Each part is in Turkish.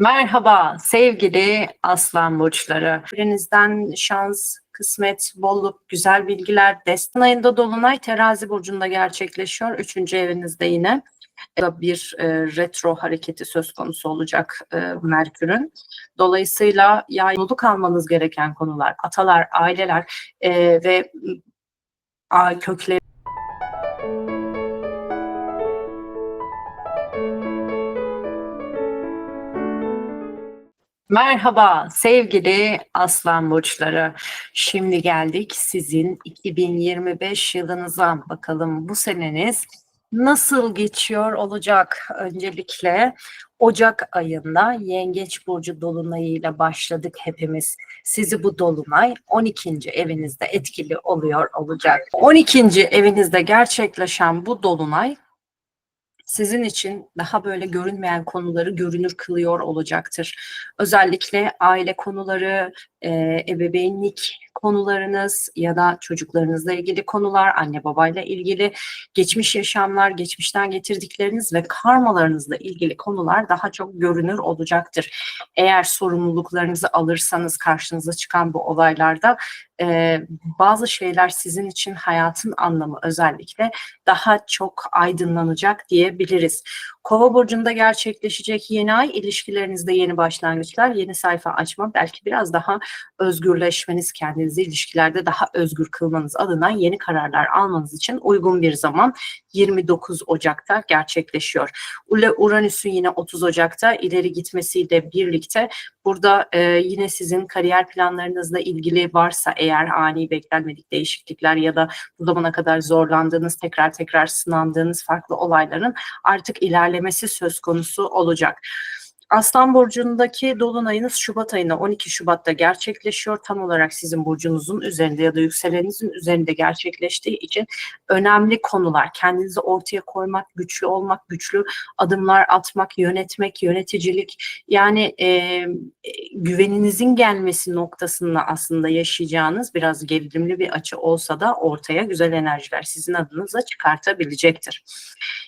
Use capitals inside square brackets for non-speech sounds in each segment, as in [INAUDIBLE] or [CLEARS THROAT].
Merhaba sevgili aslan burçları. Birinizden şans, kısmet, bolluk, güzel bilgiler, destan ayında dolunay terazi burcunda gerçekleşiyor. Üçüncü evinizde yine bir e, retro hareketi söz konusu olacak e, Merkür'ün. Dolayısıyla yayınlılık almanız gereken konular, atalar, aileler e, ve kökleri Merhaba sevgili aslan burçları. Şimdi geldik sizin 2025 yılınıza. Bakalım bu seneniz nasıl geçiyor olacak? Öncelikle Ocak ayında Yengeç burcu dolunayıyla başladık hepimiz. Sizi bu dolunay 12. evinizde etkili oluyor olacak. 12. evinizde gerçekleşen bu dolunay sizin için daha böyle görünmeyen konuları görünür kılıyor olacaktır. Özellikle aile konuları, e, ebeveynlik konularınız ya da çocuklarınızla ilgili konular, anne babayla ilgili geçmiş yaşamlar, geçmişten getirdikleriniz ve karmalarınızla ilgili konular daha çok görünür olacaktır. Eğer sorumluluklarınızı alırsanız karşınıza çıkan bu olaylarda e, bazı şeyler sizin için hayatın anlamı özellikle daha çok aydınlanacak diyebiliriz. Kova burcunda gerçekleşecek yeni ay ilişkilerinizde yeni başlangıçlar, yeni sayfa açma, belki biraz daha özgürleşmeniz, kendinizi ilişkilerde daha özgür kılmanız adına yeni kararlar almanız için uygun bir zaman 29 Ocak'ta gerçekleşiyor. Uranüs'ün yine 30 Ocak'ta ileri gitmesiyle birlikte burada e, yine sizin kariyer planlarınızla ilgili varsa eğer ani beklenmedik değişiklikler ya da bu zamana kadar zorlandığınız, tekrar tekrar sınandığınız farklı olayların artık ilerlemesi söz konusu olacak. Aslan burcundaki dolunayınız Şubat ayında 12 Şubat'ta gerçekleşiyor. Tam olarak sizin burcunuzun üzerinde ya da yükselenizin üzerinde gerçekleştiği için önemli konular. Kendinizi ortaya koymak, güçlü olmak, güçlü adımlar atmak, yönetmek, yöneticilik yani e, güveninizin gelmesi noktasında aslında yaşayacağınız biraz gerilimli bir açı olsa da ortaya güzel enerjiler sizin adınıza çıkartabilecektir.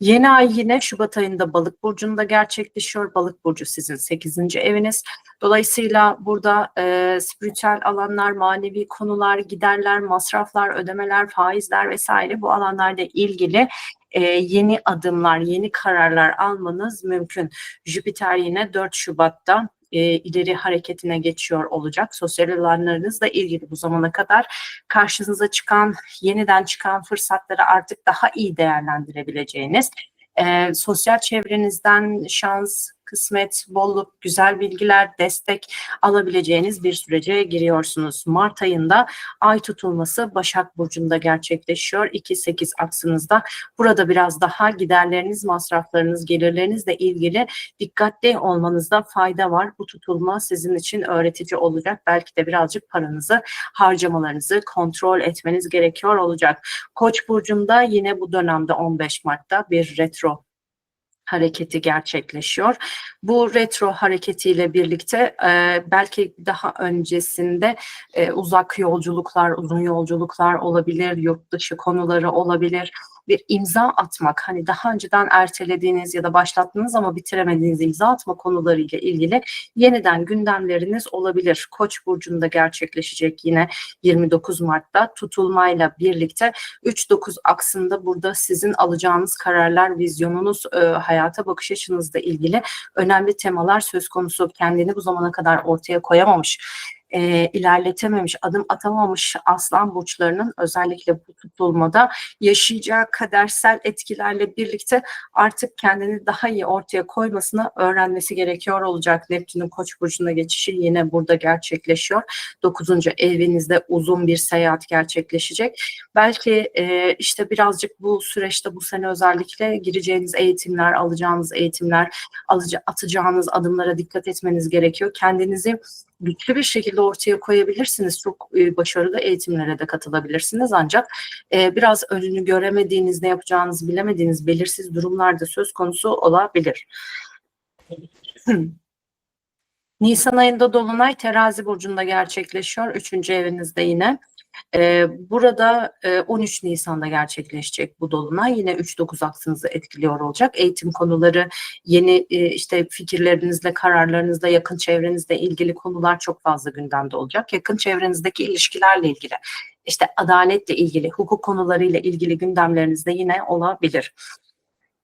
Yeni ay yine Şubat ayında Balık burcunda gerçekleşiyor. Balık burcu sizin 8. eviniz. Dolayısıyla burada e, spiritüel alanlar, manevi konular, giderler, masraflar, ödemeler, faizler vesaire bu alanlarda ilgili e, yeni adımlar, yeni kararlar almanız mümkün. Jüpiter yine 4 Şubat'ta e, ileri hareketine geçiyor olacak. Sosyal alanlarınızla ilgili bu zamana kadar karşınıza çıkan, yeniden çıkan fırsatları artık daha iyi değerlendirebileceğiniz, e, sosyal çevrenizden şans, kısmet, bolluk, güzel bilgiler, destek alabileceğiniz bir sürece giriyorsunuz. Mart ayında ay tutulması Başak Burcu'nda gerçekleşiyor. 2-8 aksınızda. Burada biraz daha giderleriniz, masraflarınız, gelirlerinizle ilgili dikkatli olmanızda fayda var. Bu tutulma sizin için öğretici olacak. Belki de birazcık paranızı, harcamalarınızı kontrol etmeniz gerekiyor olacak. Koç burcunda yine bu dönemde 15 Mart'ta bir retro hareketi gerçekleşiyor. Bu retro hareketiyle birlikte e, belki daha öncesinde e, uzak yolculuklar, uzun yolculuklar olabilir, yurt dışı konuları olabilir bir imza atmak hani daha önceden ertelediğiniz ya da başlattığınız ama bitiremediğiniz imza atma konularıyla ilgili yeniden gündemleriniz olabilir. Koç burcunda gerçekleşecek yine 29 Mart'ta tutulmayla birlikte 3-9 aksında burada sizin alacağınız kararlar, vizyonunuz, e, hayata bakış açınızla ilgili önemli temalar söz konusu. Kendini bu zamana kadar ortaya koyamamış e, ilerletememiş, adım atamamış aslan burçlarının özellikle bu tutulmada yaşayacağı kadersel etkilerle birlikte artık kendini daha iyi ortaya koymasını öğrenmesi gerekiyor olacak. Neptün'ün koç burcuna geçişi yine burada gerçekleşiyor. Dokuzuncu evinizde uzun bir seyahat gerçekleşecek. Belki e, işte birazcık bu süreçte bu sene özellikle gireceğiniz eğitimler, alacağınız eğitimler, alıcı, atacağınız adımlara dikkat etmeniz gerekiyor. Kendinizi güçlü bir şekilde ortaya koyabilirsiniz. Çok e, başarılı eğitimlere de katılabilirsiniz ancak e, biraz önünü göremediğiniz, ne yapacağınızı bilemediğiniz belirsiz durumlarda söz konusu olabilir. [CLEARS THROAT] Nisan ayında Dolunay terazi burcunda gerçekleşiyor. Üçüncü evinizde yine. Burada e, 13 Nisan'da gerçekleşecek bu dolunay. Yine 3-9 aksınızı etkiliyor olacak. Eğitim konuları, yeni işte fikirlerinizle, kararlarınızla, yakın çevrenizle ilgili konular çok fazla gündemde olacak. Yakın çevrenizdeki ilişkilerle ilgili, işte adaletle ilgili, hukuk konularıyla ilgili gündemlerinizde yine olabilir.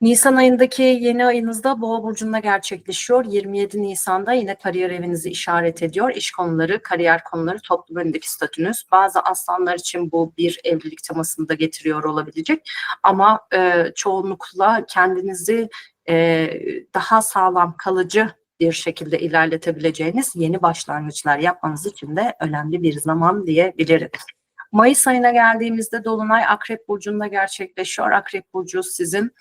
Nisan ayındaki yeni ayınızda Boğa burcunda gerçekleşiyor. 27 Nisan'da yine kariyer evinizi işaret ediyor. İş konuları, kariyer konuları, toplum önündeki statünüz. Bazı aslanlar için bu bir evlilik temasını da getiriyor olabilecek. Ama e, çoğunlukla kendinizi e, daha sağlam, kalıcı bir şekilde ilerletebileceğiniz yeni başlangıçlar yapmanız için de önemli bir zaman diyebilirim. Mayıs ayına geldiğimizde Dolunay Akrep Burcu'nda gerçekleşiyor. Akrep Burcu sizin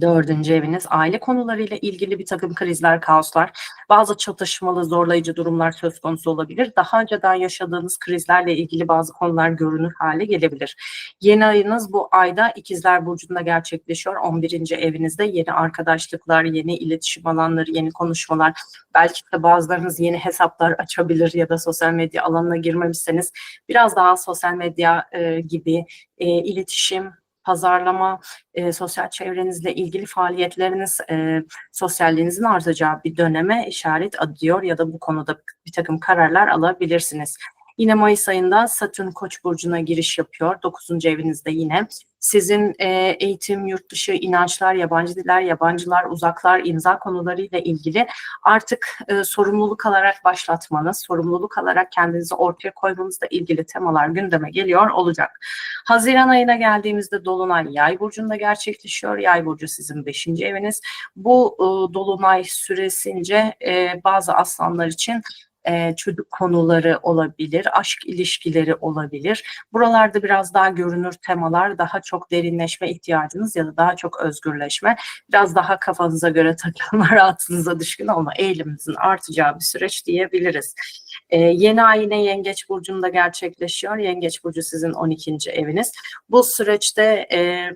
Dördüncü eviniz aile konularıyla ilgili bir takım krizler, kaoslar, bazı çatışmalı, zorlayıcı durumlar söz konusu olabilir. Daha önceden yaşadığınız krizlerle ilgili bazı konular görünür hale gelebilir. Yeni ayınız bu ayda İkizler Burcu'nda gerçekleşiyor. 11. evinizde yeni arkadaşlıklar, yeni iletişim alanları, yeni konuşmalar, belki de bazılarınız yeni hesaplar açabilir ya da sosyal medya alanına girmemişseniz biraz daha sosyal medya e, gibi e, iletişim, pazarlama, e, sosyal çevrenizle ilgili faaliyetleriniz, e, sosyalliğinizin artacağı bir döneme işaret ediyor ya da bu konuda bir takım kararlar alabilirsiniz. Yine Mayıs ayında Satürn Koç burcuna giriş yapıyor. 9. evinizde yine. Sizin e, eğitim, yurt dışı, inançlar, yabancı diller, yabancılar, uzaklar, imza konularıyla ilgili artık e, sorumluluk alarak başlatmanız, sorumluluk alarak kendinizi ortaya koymanızla ilgili temalar gündeme geliyor olacak. Haziran ayına geldiğimizde Dolunay Yay burcunda gerçekleşiyor. Yay burcu sizin 5. eviniz. Bu e, Dolunay süresince e, bazı aslanlar için e, çocuk konuları olabilir, aşk ilişkileri olabilir. Buralarda biraz daha görünür temalar, daha çok derinleşme ihtiyacınız ya da daha çok özgürleşme, biraz daha kafanıza göre [LAUGHS] takılma, rahatınıza düşkün olma eğiliminizin artacağı bir süreç diyebiliriz. E, yeni ay yine Yengeç Burcu'nda gerçekleşiyor. Yengeç Burcu sizin 12. eviniz. Bu süreçte e,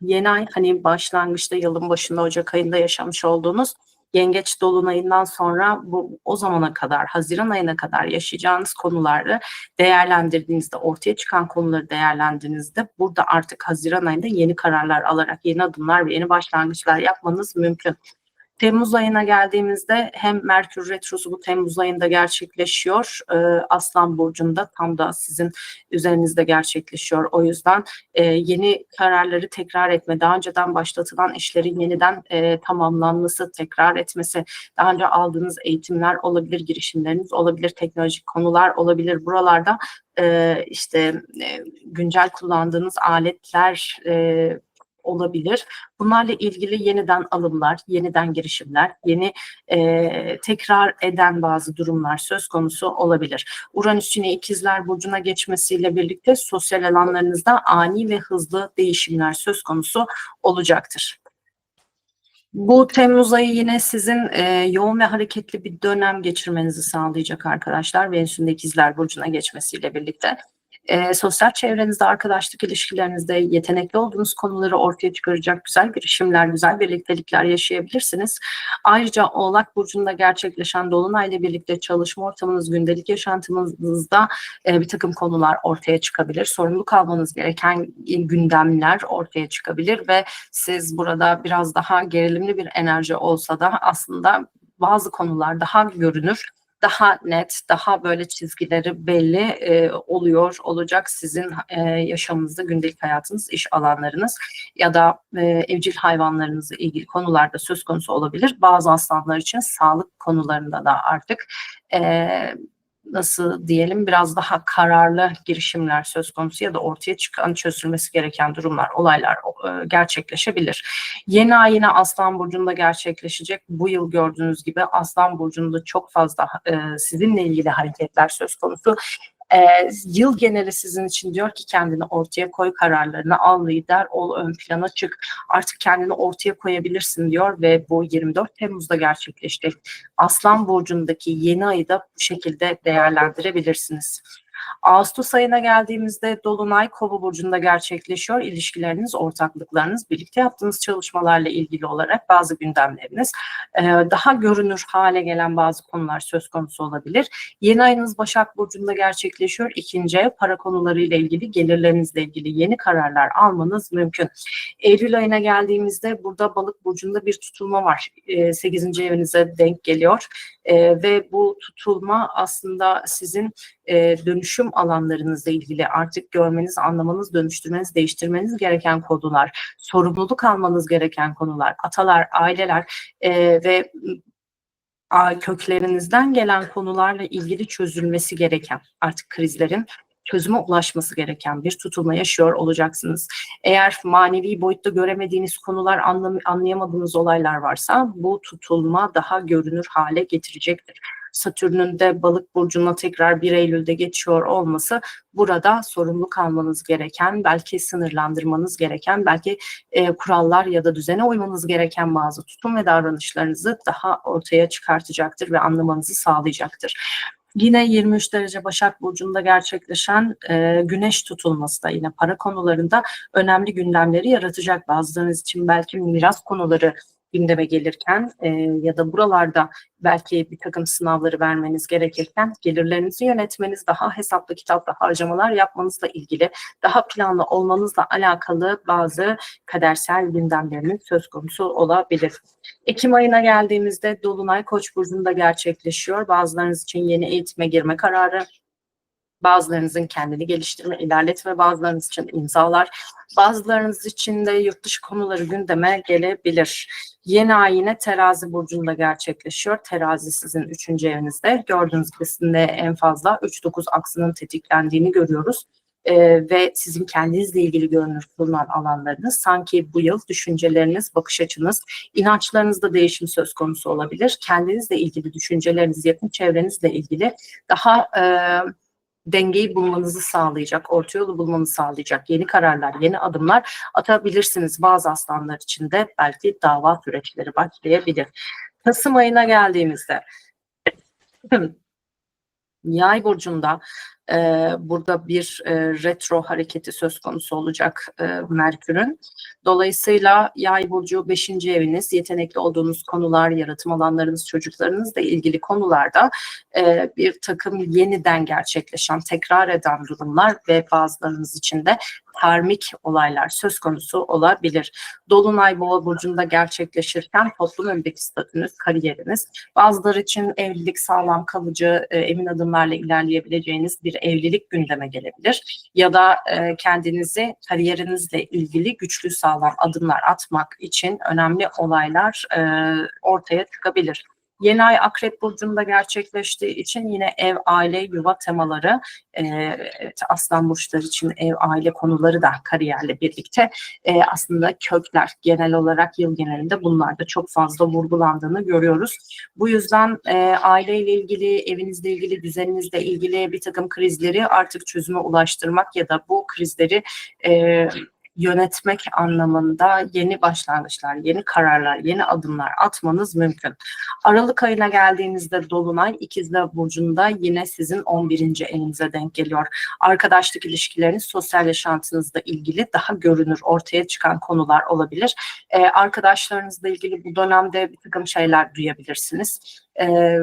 yeni ay hani başlangıçta yılın başında Ocak ayında yaşamış olduğunuz yengeç dolunayından sonra bu o zamana kadar Haziran ayına kadar yaşayacağınız konuları değerlendirdiğinizde ortaya çıkan konuları değerlendirdiğinizde burada artık Haziran ayında yeni kararlar alarak yeni adımlar ve yeni başlangıçlar yapmanız mümkün. Temmuz ayına geldiğimizde hem Merkür Retrosu bu Temmuz ayında gerçekleşiyor. Ee, Aslan Burcu'nda tam da sizin üzerinizde gerçekleşiyor. O yüzden e, yeni kararları tekrar etme, daha önceden başlatılan işlerin yeniden e, tamamlanması, tekrar etmesi, daha önce aldığınız eğitimler olabilir, girişimleriniz olabilir, teknolojik konular olabilir. Buralarda e, işte e, güncel kullandığınız aletler e, olabilir. Bunlarla ilgili yeniden alımlar, yeniden girişimler, yeni e, tekrar eden bazı durumlar söz konusu olabilir. Uranüs yine ikizler burcuna geçmesiyle birlikte sosyal alanlarınızda ani ve hızlı değişimler söz konusu olacaktır. Bu Temmuz ayı yine sizin e, yoğun ve hareketli bir dönem geçirmenizi sağlayacak arkadaşlar. Venüs'ün de ikizler burcuna geçmesiyle birlikte e, sosyal çevrenizde, arkadaşlık ilişkilerinizde yetenekli olduğunuz konuları ortaya çıkaracak güzel girişimler, güzel birliktelikler yaşayabilirsiniz. Ayrıca Oğlak Burcu'nda gerçekleşen Dolunay'la birlikte çalışma ortamınız, gündelik yaşantınızda e, bir takım konular ortaya çıkabilir. Sorumluluk almanız gereken gündemler ortaya çıkabilir ve siz burada biraz daha gerilimli bir enerji olsa da aslında bazı konular daha görünür daha net, daha böyle çizgileri belli e, oluyor olacak sizin e, yaşamınızda, gündelik hayatınız, iş alanlarınız ya da e, evcil hayvanlarınızla ilgili konularda söz konusu olabilir. Bazı aslanlar için sağlık konularında da artık e, nasıl diyelim biraz daha kararlı girişimler söz konusu ya da ortaya çıkan çözülmesi gereken durumlar, olaylar e, gerçekleşebilir. Yeni ay yine Aslan Burcu'nda gerçekleşecek. Bu yıl gördüğünüz gibi Aslan Burcu'nda çok fazla e, sizinle ilgili hareketler söz konusu. E, yıl geneli sizin için diyor ki kendini ortaya koy kararlarını al lider ol ön plana çık artık kendini ortaya koyabilirsin diyor ve bu 24 Temmuz'da gerçekleşecek Aslan Burcu'ndaki yeni ayı da bu şekilde değerlendirebilirsiniz. Ağustos ayına geldiğimizde Dolunay Kova burcunda gerçekleşiyor. İlişkileriniz, ortaklıklarınız, birlikte yaptığınız çalışmalarla ilgili olarak bazı gündemleriniz daha görünür hale gelen bazı konular söz konusu olabilir. Yeni ayınız Başak burcunda gerçekleşiyor. İkinci ev para konularıyla ilgili, gelirlerinizle ilgili yeni kararlar almanız mümkün. Eylül ayına geldiğimizde burada Balık burcunda bir tutulma var. E, 8. evinize denk geliyor. E, ve bu tutulma aslında sizin e, dönüşüm alanlarınızla ilgili artık görmeniz, anlamanız, dönüştürmeniz, değiştirmeniz gereken konular, sorumluluk almanız gereken konular, atalar, aileler e, ve köklerinizden gelen konularla ilgili çözülmesi gereken artık krizlerin çözüme ulaşması gereken bir tutulma yaşıyor olacaksınız. Eğer manevi boyutta göremediğiniz konular, anlam anlayamadığınız olaylar varsa bu tutulma daha görünür hale getirecektir. Satürn'ün de balık burcuna tekrar 1 Eylül'de geçiyor olması burada sorumluluk almanız gereken, belki sınırlandırmanız gereken, belki e, kurallar ya da düzene uymanız gereken bazı tutum ve davranışlarınızı daha ortaya çıkartacaktır ve anlamanızı sağlayacaktır. Yine 23 derece Başak Burcu'nda gerçekleşen e, güneş tutulması da yine para konularında önemli gündemleri yaratacak. Bazılarınız için belki miras konuları gündeme gelirken e, ya da buralarda belki bir takım sınavları vermeniz gerekirken gelirlerinizi yönetmeniz, daha hesaplı kitaplı harcamalar yapmanızla ilgili, daha planlı olmanızla alakalı bazı kadersel gündemlerinin söz konusu olabilir. Ekim ayına geldiğimizde Dolunay Koç burcunda gerçekleşiyor. Bazılarınız için yeni eğitime girme kararı, bazılarınızın kendini geliştirme, ilerletme, bazılarınız için imzalar, bazılarınız için de yurt dışı konuları gündeme gelebilir. Yeni ay yine terazi burcunda gerçekleşiyor. Terazi sizin üçüncü evinizde. Gördüğünüz kesimde en fazla 3-9 aksının tetiklendiğini görüyoruz. Ee, ve sizin kendinizle ilgili görünür bulunan alanlarınız sanki bu yıl düşünceleriniz, bakış açınız, inançlarınızda değişim söz konusu olabilir. Kendinizle ilgili düşünceleriniz, yakın çevrenizle ilgili daha e, dengeyi bulmanızı sağlayacak, orta yolu bulmanızı sağlayacak yeni kararlar, yeni adımlar atabilirsiniz. Bazı aslanlar için de belki dava süreçleri başlayabilir. Kasım ayına geldiğimizde [CLEARS THROAT] Yay burcunda e, burada bir e, retro hareketi söz konusu olacak e, Merkür'ün. Dolayısıyla Yay burcu 5. eviniz, yetenekli olduğunuz konular, yaratım alanlarınız, çocuklarınızla ilgili konularda e, bir takım yeniden gerçekleşen, tekrar eden durumlar ve bazılarınız için de karmik olaylar söz konusu olabilir. Dolunay Boğa burcunda gerçekleşirken toplum önündeki statünüz, kariyeriniz, bazıları için evlilik sağlam, kalıcı, e, emin adımlarla ilerleyebileceğiniz bir evlilik gündeme gelebilir. Ya da e, kendinizi kariyerinizle ilgili güçlü sağlam adımlar atmak için önemli olaylar e, ortaya çıkabilir. Yeni ay Akrep Burcu'nda gerçekleştiği için yine ev, aile, yuva temaları, e, aslan burçları için ev, aile konuları da kariyerle birlikte e, aslında kökler genel olarak yıl genelinde bunlarda çok fazla vurgulandığını görüyoruz. Bu yüzden e, aileyle ilgili, evinizle ilgili, düzeninizle ilgili bir takım krizleri artık çözüme ulaştırmak ya da bu krizleri e, yönetmek anlamında yeni başlangıçlar, yeni kararlar, yeni adımlar atmanız mümkün. Aralık ayına geldiğinizde Dolunay İkizler Burcu'nda yine sizin 11. evinize denk geliyor. Arkadaşlık ilişkileriniz, sosyal yaşantınızla ilgili daha görünür, ortaya çıkan konular olabilir. Ee, arkadaşlarınızla ilgili bu dönemde bir takım şeyler duyabilirsiniz e,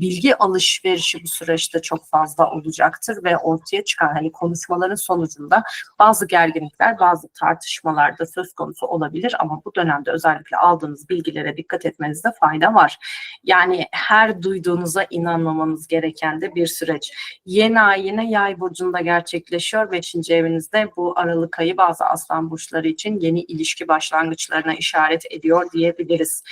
bilgi alışverişi bu süreçte çok fazla olacaktır ve ortaya çıkan hani konuşmaların sonucunda bazı gerginlikler, bazı tartışmalar da söz konusu olabilir ama bu dönemde özellikle aldığınız bilgilere dikkat etmenizde fayda var. Yani her duyduğunuza inanmamanız gereken de bir süreç. Yeni ay yine yay burcunda gerçekleşiyor. Beşinci evinizde bu Aralık ayı bazı aslan burçları için yeni ilişki başlangıçlarına işaret ediyor diyebiliriz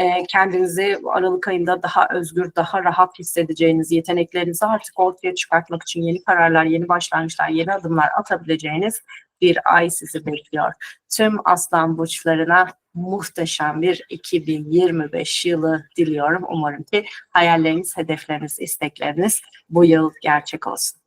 e, kendinizi Aralık ayında daha özgür, daha rahat hissedeceğiniz, yeteneklerinizi artık ortaya çıkartmak için yeni kararlar, yeni başlangıçlar, yeni adımlar atabileceğiniz bir ay sizi bekliyor. Tüm aslan burçlarına muhteşem bir 2025 yılı diliyorum. Umarım ki hayalleriniz, hedefleriniz, istekleriniz bu yıl gerçek olsun.